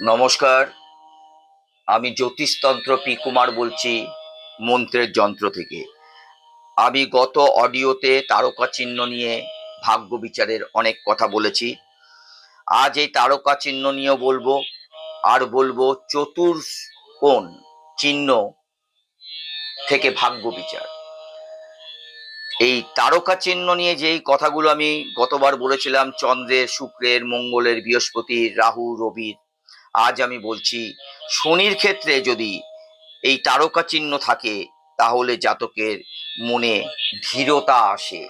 নমস্কার। আমি জ্যোতিষতন্ত্র পি কুমার বলছি মন্ত্রের যন্ত্র থেকে। আমি গত অডিওতে তারকা চিহ্ন নিয়ে ভাগ্য বিচারের অনেক কথা বলেছি। আজ এই তারকা চিহ্ন নিয়েও বলব, আর বলব চতুর্কোণ চিহ্ন থেকে ভাগ্য বিচার। এই তারকা চিহ্ন নিয়ে যেই কথাগুলো আমি গতবার বলেছিলাম, চন্দ্রের, শুক্রের, মঙ্গলের, বৃহস্পতির, রাহু, রবির আজ আমি বলছি, শনির ক্ষেত্রে যদি এই তারকা চিহ্ন থাকে, তাহলে জাতকের মনে ধীরতা আসে।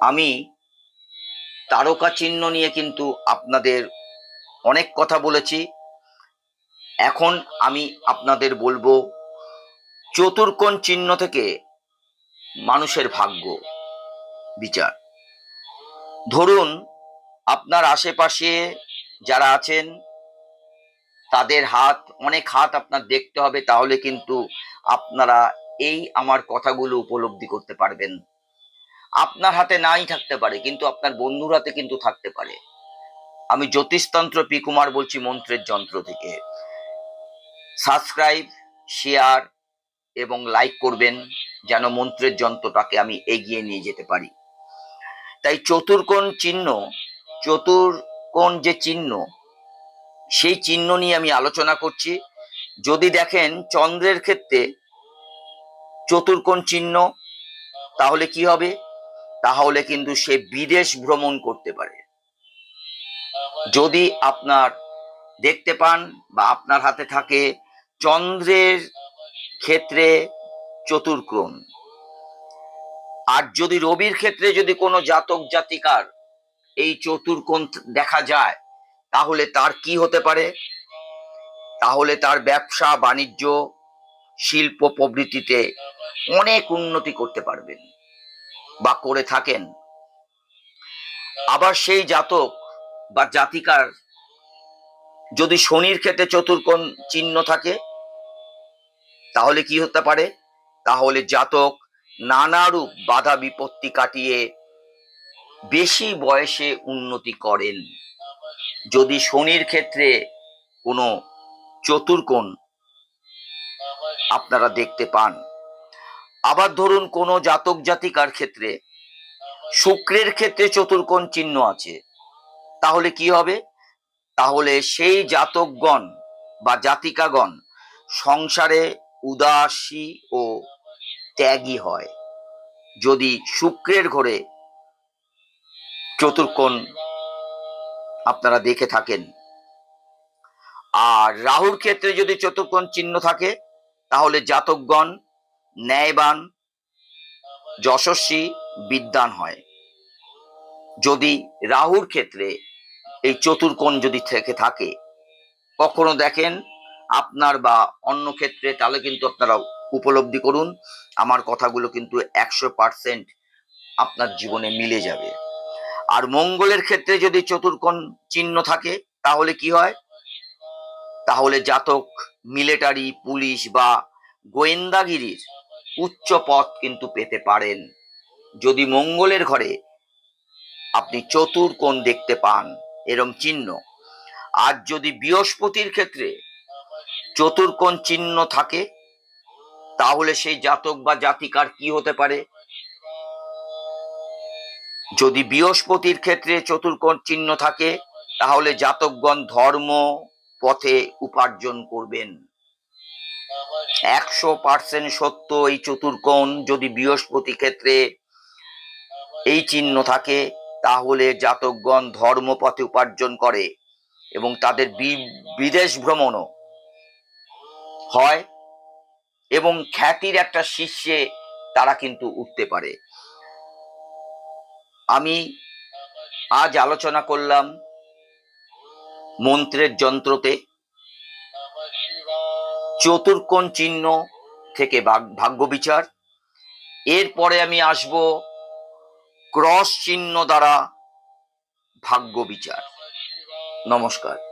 আমি তারকা চিহ্ন নিয়ে কিন্তু আপনাদের অনেক কথা বলেছি। এখন আমি আপনাদের বলব, চতুর্কোণ চিহ্ন থেকে মানুষের ভাগ্য বিচার। ধরুন, আপনার আশেপাশে যারা আছেন, তাদের হাত, অনেক হাত আপনার দেখতে হবে, তাহলে কিন্তু আপনারা এই আমার কথাগুলো উপলব্ধি করতে পারবেন। আপনার হাতে নাই থাকতে পারে, কিন্তু আপনার বন্ধুর হাতে কিন্তু থাকতে পারে। আমি জ্যোতিষতন্ত্র পি কুমার বলছি মন্ত্রের যন্ত্র থেকে। সাবস্ক্রাইব, শেয়ার এবং লাইক করবেন, যেন মন্ত্রের যন্ত্রটাকে আমি এগিয়ে নিয়ে যেতে পারি। তাই চতুর্কোণ চিহ্ন চতুর্কোণ যে চিহ্ন, সেই চিহ্ন নিয়ে আমি আলোচনা করছি। যদি দেখেন চন্দ্রের ক্ষেত্রে চতুর্কোণ চিহ্ন, তাহলে কি হবে? তাহলে কিন্তু সে বিদেশ ভ্রমণ করতে পারে। যদি আপনার দেখতে পান বা আপনার হাতে থাকে চন্দ্রের ক্ষেত্রে চতুর্কোণ, আর যদি রবির ক্ষেত্রে যদি কোনো জাতক জাতিকার এই চতুর্কোণ দেখা যায়, তাহলে তার কি হতে পারে? তাহলে তার ব্যবসা, বাণিজ্য, শিল্প প্রবৃত্তিতে অনেক উন্নতি করতে পারবেন বা করে থাকেন। আবার সেই জাতক বা জাতিকার যদি শনির ক্ষেত্রে চতুর্কোণ চিহ্ন থাকে, তাহলে কি হতে পারে? তাহলে জাতক নানারূপ বাধা বিপত্তি কাটিয়ে বেশি বয়সে উন্নতি করেন। যদি শনির ক্ষেত্রে কোনো চতুর্কোণ আপনারা দেখতে পান, আবার ধরুন কোনো জাতক জাতিকার ক্ষেত্রে শুক্রের ক্ষেত্রে চতুর্কোণ চিহ্ন আছে, তাহলে কি হবে? তাহলে সেই জাতকগণ বা জাতিকাগণ সংসারে উদাসী ও ত্যাগী হয়। যদি শুক্রের ঘরে চতুর্কোণ আপনারা দেখে থাকেন। আর রাহুর ক্ষেত্রে যদি চতুর্কোণ চিহ্ন থাকে, তাহলে জাতকগণ ন্যায়বান, যশস্বী বিদ্যান হয়। যদি রাহুর ক্ষেত্রে এই চতুর্কোণ যদি থেকে থাকে, কখনো দেখেন আপনার বা অন্য ক্ষেত্রে, তাহলে কিন্তু আপনারা উপলব্ধি করুন, আমার কথাগুলো কিন্তু একশো পার্সেন্ট আপনার জীবনে মিলে যাবে। আর মঙ্গলের ক্ষেত্রে যদি চতুর্কোণ চিহ্ন থাকে, তাহলে কি হয়? তাহলে জাতক, মিলিটারি, পুলিশ বা গোয়েন্দাগিরির উচ্চ পদ কিন্তু পেতে পারেন। যদি মঙ্গলের ঘরে আপনি চতুর্কোণ দেখতে পান, এরম চিহ্ন। আর যদি বৃহস্পতির ক্ষেত্রে চতুর্কোণ চিহ্ন থাকে, তাহলে সেই জাতক বা জাতিকার কি হতে পারে? যদি বৃহস্পতির ক্ষেত্রে চতুর্কোণ চিহ্ন থাকে, তাহলে জাতকগণ ধর্ম পথে উপার্জন করবেন। একশো পার্সেন্ট সত্য এই চতুর্কোণ যদি বৃহস্পতি ক্ষেত্রে এই চিহ্ন থাকে, তাহলে জাতকগণ ধর্মপথে উপার্জন করে এবং তাদের বিদেশ ভ্রমণও হয় এবং খ্যাতির একটা শীর্ষে তারা কিন্তু উঠতে পারে। আমি আজ আলোচনা করলাম মন্ত্রের যন্ত্রতে চতুর্কোণ চিহ্ন থেকে ভাগ- ভাগ্য বিচার। এরপরে আমি আসব ক্রস চিহ্ন দ্বারা ভাগ্য বিচার। নমস্কার।